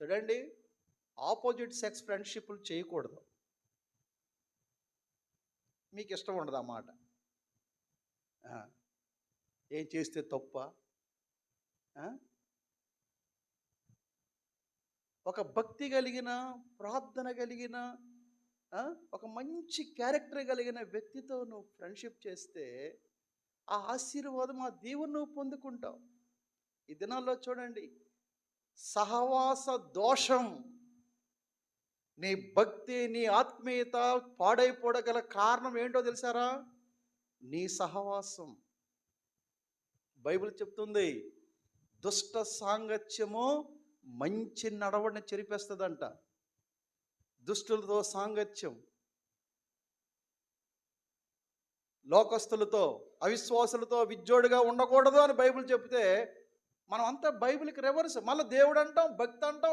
చూడండి opposite sex ఫ్రెండ్షిప్లు చేయకూడదు. మీకు ఇష్టం ఉండదు అన్నమాట ఏం చేస్తే తప్ప ఒక భక్తి కలిగిన ప్రార్థన కలిగిన ఒక మంచి క్యారెక్టర్ కలిగిన వ్యక్తితో నువ్వు ఫ్రెండ్షిప్ చేస్తే ఆ ఆశీర్వాదం ఆ దేవుని నువ్వు పొందుకుంటావు. ఈ దినాల్లో చూడండి సహవాస దోషం. నీ భక్తి నీ ఆత్మీయత పాడైపోడగల కారణం ఏంటో తెలుసారా? నీ సహవాసం. బైబిల్ చెప్తుంది దుష్ట సాంగత్యము మంచి నడవడిని చెరిపేస్తుందంట. దుష్టులతో సాంగత్యం. లోకస్తులతో అవిశ్వాసులతో విజ్జోడిగా ఉండకూడదు అని బైబిల్ చెప్తే మనం అంతా బైబిల్కి రివర్స్ మళ్ళీ దేవుడు అంటాం భక్తి అంటాం